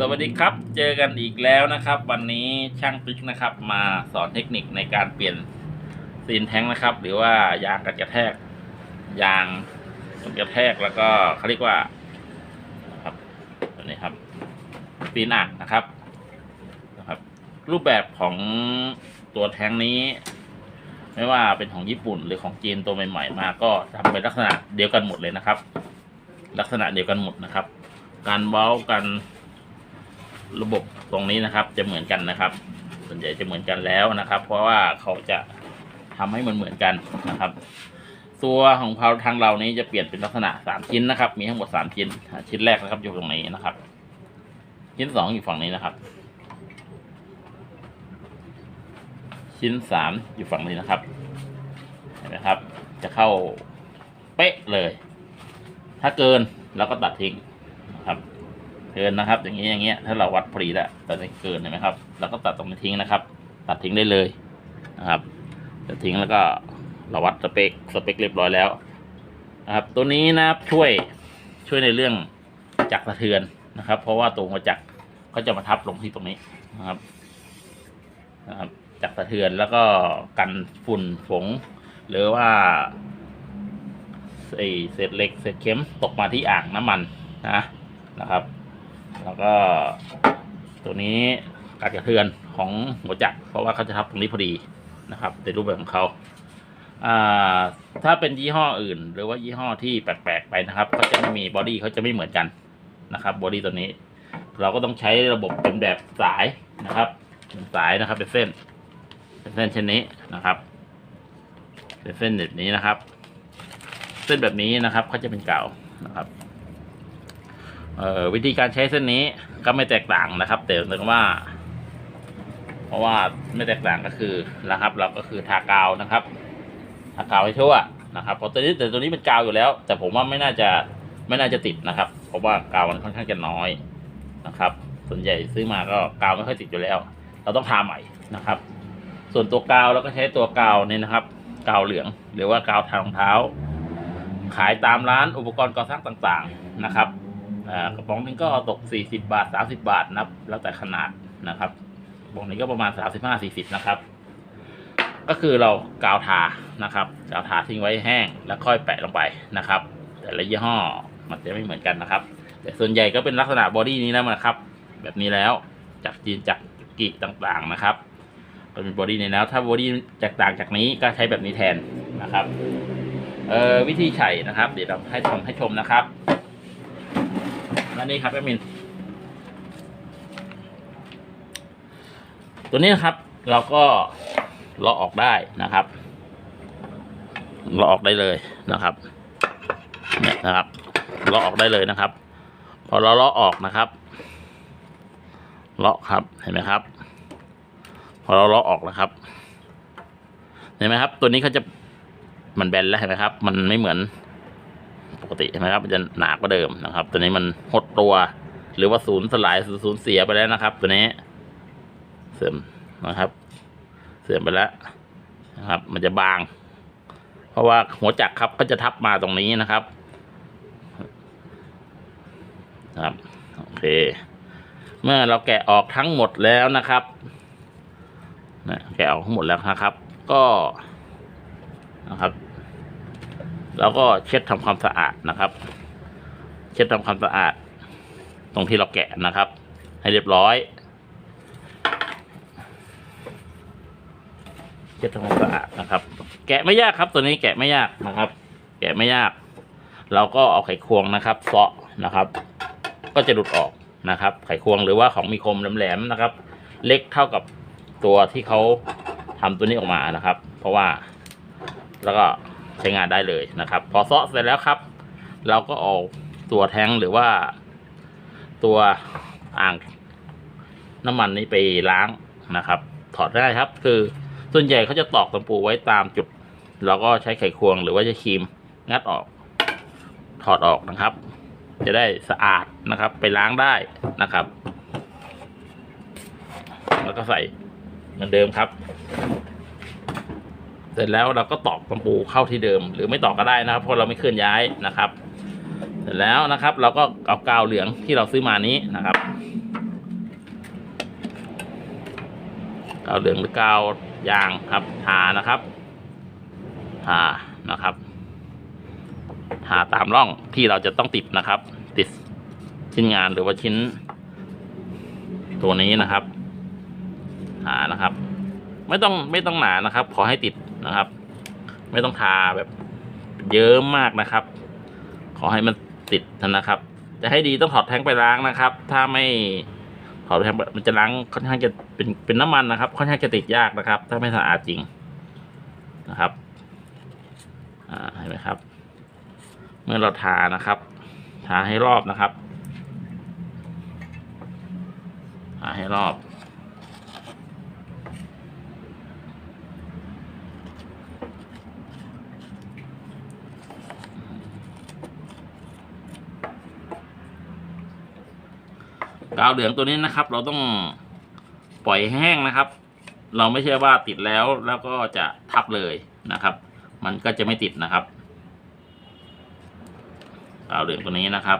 สวัสดีครับ เจอกันอีกแล้วนะครับ วันนี้ช่างปิ๊กนะครับ มาสอนเทคนิคในการเปลี่ยนซีนแท้งนะครับ หรือว่ายางกันกระแทก ยางกันกระแทกแล้วก็เขาเรียกว่าครับตัวนี้ครับซีนอ่างนะครับนะครับ รูปแบบของตัวแท้งนี้ ไม่ว่าเป็นของญี่ปุ่นหรือของจีนตัวใหม่ๆมา ก็ทำเป็นลักษณะเดียวกันหมดเลยนะครับ ลักษณะเดียวกันหมดนะครับ การเว้ากัน ระบบตรงนี้นะครับ จะเหมือนกันนะครับ ส่วนใหญ่จะเหมือนกันแล้วนะครับ เพราะว่าเขาจะทำให้มันเหมือนกันนะครับ ตัวของเราทางเรานี้จะเปลี่ยนเป็นลักษณะสามชิ้นนะครับ มีทั้งหมดสามชิ้น ชิ้นแรกนะครับอยู่ตรงนี้นะครับ ชิ้นสองอยู่ฝั่งนี้นะครับ ชิ้นสามอยู่ฝั่งนี้นะครับเห็นไหมครับ จะเข้าเป๊ะเลย ถ้าเกินเราก็ตัดทิ้ง เกินนะครับ อย่างนี้อย่างเงี้ยถ้าเราวัดพอดีแล้วแต่ถ้เกินเห็นไหมครับเราก็ตัดตรงนี้ทิ้งนะครับ ตัดทิ้งได้เลยนะครับตัดทิ้งแล้วก็เราวัดสเปคสเปคเรียบร้อยแล้วนะครับตัวนี้นะครับช่วยช่วยในเรื่องจักรสะเทือนนะครับ เพราะว่าตัวหัวจักรก็จะมาทับลงที่ตรงนี้นะครับนะครับจักรสะเทือนแล้วก็กันฝุ่นฝง หรือว่าไอเศษเหล็กเศษเข็มตกมาที่อ่างน้ำมันนะนะครับ แล้วก็ตัวนี้การกระเทือนของหัวจักรเพราะว่าเขาจะทับตรงนี้พอดีนะครับในรูปแบบของเขาอ่าถ้าเป็นยี่ห้ออื่น หรือว่ายี่ห้อที่แปลกๆไปนะครับเขาจะไม่มีบอดี้เขาจะไม่เหมือนกันนะครับบอดี้ตัวนี้ เราก็ต้องใช้ระบบเป็นแบบสายนะครับเป็นสายนะครับเป็นเส้นเป็นเส้นเช่นนี้นะครับเป็นเส้นแบบนี้นะครับ เส้นแบบนี้นะครับเขาจะเป็นเก่านะครับ เอ่อวิธีการใช้เส้นนี้ก็ไม่แตกต่างนะครับ แต่เนื่องว่า เพราะว่าไม่แตกต่างก็คือนะครับ เราก็คือทากาวนะครับทากาวให้ทั่วนะครับเพราะตัวนี้แต่ตัวนี้เป็นกาวอยู่แล้ว แต่ผมว่าไม่น่าจะไม่น่าจะติดนะครับ เพราะว่ากาวมันค่อนข้างจะน้อยนะครับ ส่วนใหญ่ซื้อมาก็กาวไม่ค่อยติดอยู่แล้ว เราต้องทาใหม่นะครับ ส่วนตัวกาวเราก็ใช้ตัวกาวเนี่ยนะครับ กาวเหลือง หรือว่ากาวทารองเท้า ขายตามร้านอุปกรณ์ก่อสร้างต่างๆนะครับ กระป๋องนึงก็ตก 40 บาท 30 บาทนะครับ แล้วแต่ขนาดนะครับกระป๋องนี้ก็ประมาณ 35-40 นะครับ ก็คือเรากาวทานะครับกาวทาทิ้งไว้แห้งแล้วค่อยแปะลงไปนะครับ แต่ละยี่ห้อมันจะไม่เหมือนกันนะครับ แต่ส่วนใหญ่ก็เป็นลักษณะบอดี้นี้แล้วนะครับ แบบนี้แล้วจากจีนจากกิต่างๆนะครับเป็นบอดี้นี้แล้วถ้าบอดี้จากต่างจากนี้ก็ใช้แบบนี้แทนนะครับเออวิธีใส่นะครับ เดี๋ยวเราให้ชมให้ชมนะครับ และนี่ครับแอดมิน ตัวนี้นะครับ เราก็เลาะออกได้นะครับเลาะออกได้เลยนะครับเนี่ยนะครับเลาะออกได้เลยนะครับ พอเราเลาะออกนะครับเลาะครับเห็นไหมครับ พอเราเลาะออกนะครับ เห็นไหมครับ ตัวนี้เขาจะมันแบนแล้วเห็นไหมครับ มันไม่เหมือน ปกติเห็นไหมครับมันจะหนากว่าเดิมนะครับ ตัวนี้มันหดตัว หรือว่าศูนย์สลายศูนย์เสียไปแล้วนะครับ ตัวนี้ เสื่อมนะครับ เสื่อมไปแล้วนะครับ มันจะบาง เพราะว่าหัวจักรครับก็จะทับมาตรงนี้นะครับครับโอเค เมื่อเราแกะออกทั้งหมดแล้วนะครับนะแกะออกทั้งหมดแล้วนะครับ ก็นะครับ แล้วก็เช็ดทำความสะอาดนะครับ เช็ดทำความสะอาด ตรงที่เราแกะนะครับ ให้เรียบร้อย เช็ดทำความสะอาดนะครับ แกะไม่ยากครับ ตัวนี้แกะไม่ยากนะครับ แกะไม่ยาก เราก็เอาไขควงนะครับเซาะนะครับ ก็จะหลุดออกนะครับ ไขควงหรือว่าของมีคมแหลมๆนะครับ เล็กเท่ากับตัวที่เขาทำตัวนี้ออกมานะครับ เพราะว่าแล้วก็ ใช้งานได้เลยนะครับ พอเซาะเสร็จแล้วครับ เราก็เอาตัวแท้งหรือว่า ตัวอ่างน้ำมันนี้ไปล้างนะครับ ถอดได้ครับ คือส่วนใหญ่เขาจะตอกตะปูไว้ตามจุด เราก็ใช้ไขควงหรือว่าใช้ครีมงัดออก ถอดออกนะครับ จะได้สะอาดนะครับ ไปล้างได้นะครับ แล้วก็ใส่เหมือนเดิมครับ เสร็จแล้วเราก็ตอกตะปูเข้าที่เดิม หรือไม่ตอกก็ได้นะครับ เพราะเราไม่เคลื่อนย้ายนะครับ เสร็จแล้วนะครับ เราก็เอากาวเหลืองที่เราซื้อมานี้นะครับกาวเหลืองหรือกาวยางครับทานะครับทานะครับทาตามร่องที่เราจะต้องติดนะครับ ติดชิ้นงานหรือว่าชิ้น ตัวนี้นะครับหานะครับ ไม่ต้องไม่ต้องหนานะครับ ขอให้ติด นะครับ ไม่ต้องทาแบบเยิ้มากนะครับ ขอให้มันติดนะครับ จะให้ดีต้องถอดแท้งไปล้างนะครับ ถ้าไม่ถอดแท้งมันจะล้างค่อนข้างจะเป็นเป็นน้ำมันนะครับ ค่อนข้างจะติดยากนะครับ ถ้าไม่สะอาดจริงนะครับอ่าเห็นไหมครับ เมื่อเราทานะครับทาให้รอบนะครับทาให้รอบ กาวเหลืองตัวนี้นะครับ เราต้องปล่อยแห้งนะครับ เราไม่ใช่ว่าติดแล้วแล้วก็จะทับเลยนะครับ มันก็จะไม่ติดนะครับกาวเหลืองตัวนี้นะครับ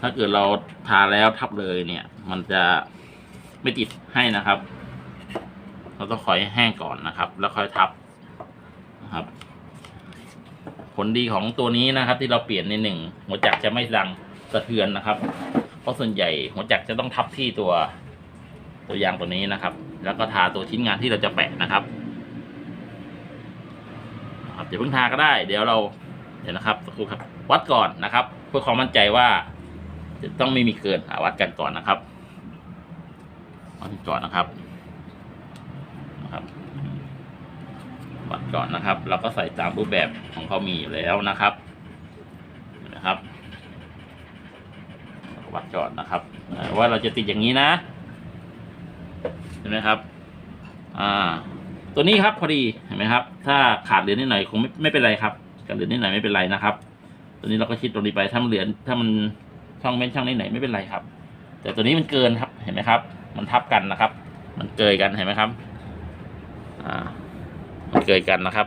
ถ้าเกิดเราทาแล้วทับเลยเนี่ย มันจะไม่ติดให้นะครับ เราต้องคอยแห้งก่อนนะครับ แล้วค่อยทับนะครับ ผลดีของตัวนี้นะครับ ที่เราเปลี่ยนในหนึ่งหัวจักรจะไม่ดังสะเทือนนะครับ ราะส่วนใหญ่หัวจักรจะต้องทับที่ตัวตัวยางตัวนี้นะครับ แล้วก็ทาตัวชิ้นงานที่เราจะแปะนะครับนะครับอย่าเพิ่งทาก็ได้ เดี๋ยวเราเดี๋ยวนะครับสักครู่ครับ วัดก่อนนะครับ เพื่อความมั่นใจว่า จะต้องไม่มีเกินวัดกันก่อนนะครับวัดก่อนนะครับนะครับ วัดก่อนนะครับ เราก็ใส่ตามรูปแบบของเขามีอยู่แล้วนะครับเห็นะครับ วัดก่อนนะครับว่าเราจะติดอย่างนี้นะเห็นไหมครับ อ่า ตัวนี้ครับพอดีเห็นไหมครับ ถ้าขาดเหลือนิดหน่อยคงไม่ไม่เป็นไรครับขาดเหลือนิดหน่อยไม่เป็นไรนะครับ ตัวนี้เราก็ชิดตรงนี้ไปถ้ามันเหลือถ้ามันช่องเว้นช่องนิดหน่อยไม่เป็นไรครับ แต่ตัวนี้มันเกินครับเห็นไหมครับ มันทับกันนะครับ มันเกยกันเห็นไหมครับ อ่า มันเกยกันนะครับ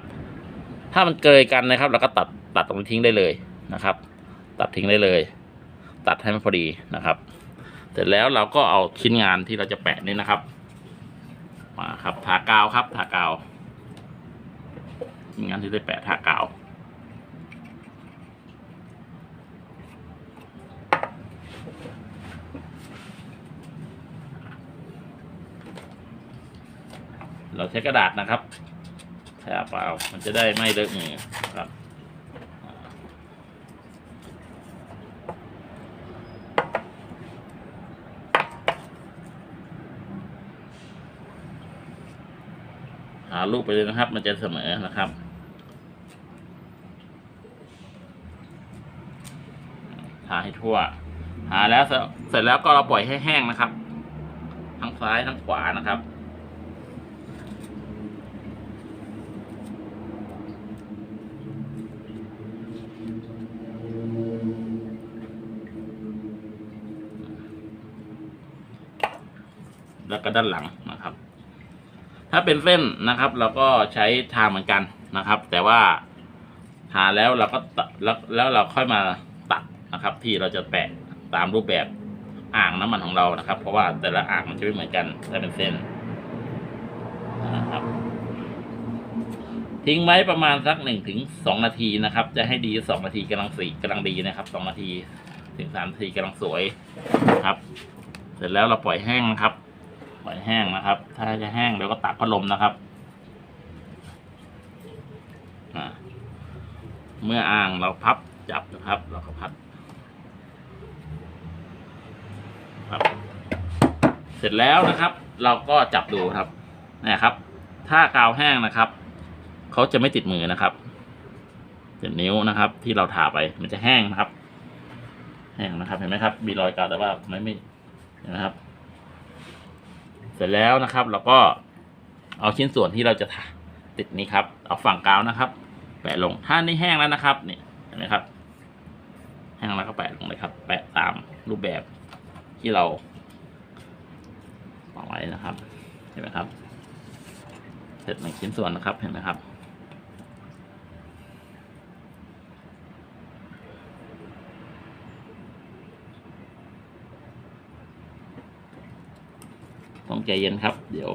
ถ้ามันเกยกันนะครับ เราก็ตัดตัดตรงนี้ทิ้งได้เลยนะครับ ตัดทิ้งได้เลย ตัดให้มันพอดีนะครับ เสร็จแล้วเราก็เอาชิ้นงานที่เราจะแปะนี่นะครับมาครับทากาวครับทากาวชิ้นงานที่ได้แปะทากาวเราใช้กระดาษนะครับแทาเปล่ามันจะได้ไม่เลอะมือครับาลูกไปเลยนะครับ มันจะเสมอนะครับทาให้ทั่ว หาแล้วเสร็จแล้วก็เราปล่อยให้แห้งนะครับ ทั้งซ้ายทั้งขวานะครับแล้วก็ด้านหลัง ถ้าเป็นเส้นนะครับ เราก็ใช้ทาเหมือนกันนะครับ แต่ว่าทาแล้วเราก็แล้วแล้วเราค่อยมาตัดนะครับ ที่เราจะแปะตามรูปแบบอ่างน้ำมันของเรานะครับ เพราะว่าแต่ละอ่างมันจะไม่เหมือนกันถ้าเป็นเส้นนะครับ ทิ้งไว้ประมาณสักหนึ่งถึงสองนาทีนะครับ จะให้ดีสองนาทีกำลังสีกำลังดีนะครับสองนาทีถึงสามนาทีกำลังสวยนะครับ เสร็จแล้วเราปล่อยแห้งนะครับ ล่อยแห้งนะครับ ถ้าจะแห้งเดี๋ยวก็ตักพัดลมนะครับเมื่ออ่างเราพับจับนะครับ เราก็พัดครับ เสร็จแล้วนะครับ เราก็จับดูครับนะครับ ถ้ากาวแห้งนะครับเขาจะไม่ติดมือนะครับเจ็ดนิ้วนะครับ ที่เราทาไปมันจะแห้งนะครับ แห้งนะครับ เห็นไหมครับ มีรอยกาวแต่ว่าไม่ไม่เห็นไหมครับ เสร็จแล้วนะครับเราก็เอาชิ้นส่วนที่เราจะทาติดนี้ครับ เอาฝั่งกาวนะครับ แปะลงถ้านี่แห้งแล้วนะครับนี่เห็นไหมครับ แห้งแล้วก็แปะลงเลยครับ แปะตามรูปแบบที่เราวางไว้นะครับเห็นไหมครับ เสร็จหนึ่งชิ้นส่วนนะครับเห็นไหมครับ ต้องใจเย็นครับ เดี๋ยว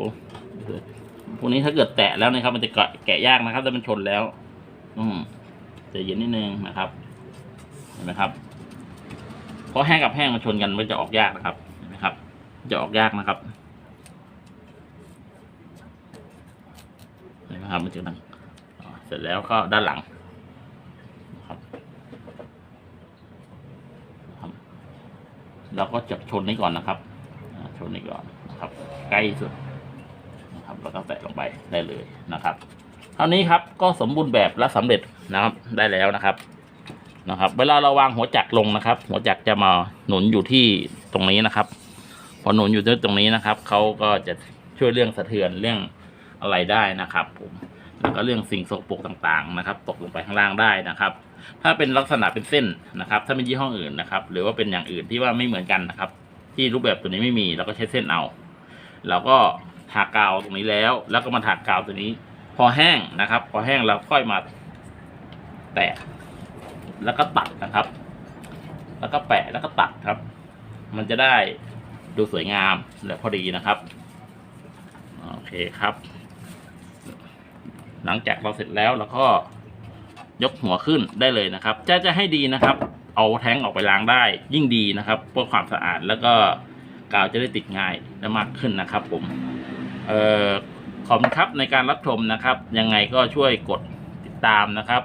พวกนี้ถ้าเกิดแตะแล้วนะครับ มันจะแกะแกะยากนะครับถ้ามันชนแล้ว อืมใจะเย็นนิดนึงนะครับ เห็นไหมครับเพราะแห้งกับแห้งมันชนกันมันจะออกยากนะครับ เห็นไหมครับ จะออกยากนะครับเห็นไหมครับมันจะดังเสร็จแล้วก็ด้านหลังครับเราก็จับชนนี้ก่อนนะครับ อ่าชนนี้ก่อนนะครับ ใกล้สุดนะครับแล้วก็แตะลงไปได้เลยนะครับเท่านี้ครับก็สมบูรณ์แบบและสำเร็จนะครับได้แล้วนะครับนะครับ เวลาเราวางหัวจักรลงนะครับ หัวจักรจะมาหนุนอยู่ที่ตรงนี้นะครับ พอหนุนอยู่ที่ตรงนี้นะครับเขาก็จะช่วยเรื่องสะเทือนเรื่องอะไรได้นะครับผมแล้วก็เรื่องสิ่งสกปรกต่างๆนะครับ ตกลงไปข้างล่างได้นะครับ ถ้าเป็นลักษณะเป็นเส้นนะครับ ถ้าเป็นยี่ห้ออื่นนะครับ หรือว่าเป็นอย่างอื่นที่ว่าไม่เหมือนกันนะครับ ที่รูปแบบตัวนี้ไม่มีเราก็ใช้เส้นเอาเราก็ทากาวตรงนี้แล้ว แล้วก็มาทากาวตัวนี้ พอแห้งนะครับ พอแห้งเราค่อยมาแตะแล้วก็ตัดนะครับ แล้วก็แปะแล้วก็ตัดครับ มันจะได้ดูสวยงามและพอดีนะครับโอเคครับ หลังจากเราเสร็จแล้วเราก็ยกหัวขึ้นได้เลยนะครับ จะจะให้ดีนะครับ เอาแท้งออกไปล้างได้ยิ่งดีนะครับเพื่อความสะอาดแล้วก็กาวจะได้ติดง่ายและมากขึ้นนะครับ ผมเอ่อขอบคุณครับในการรับชมนะครับ ยังไงก็ช่วยกดติดตามนะครับ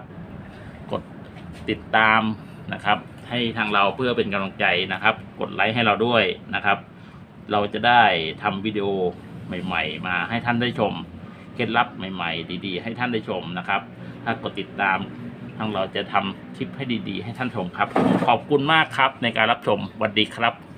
กดติดตามนะครับ ให้ทางเราเพื่อเป็นกำลังใจนะครับ กดไลค์ให้เราด้วยนะครับ เราจะได้ทำวิดีโอใหม่ ๆ มาให้ท่านได้ชม เคล็ดลับใหม่ ๆ ดี ๆ ให้ท่านได้ชมนะครับ ถ้ากดติดตาม ทางเราจะทำคลิปให้ดีๆ ให้ท่านชมครับ ขอบคุณมากครับในการรับชมสวัสดีครับ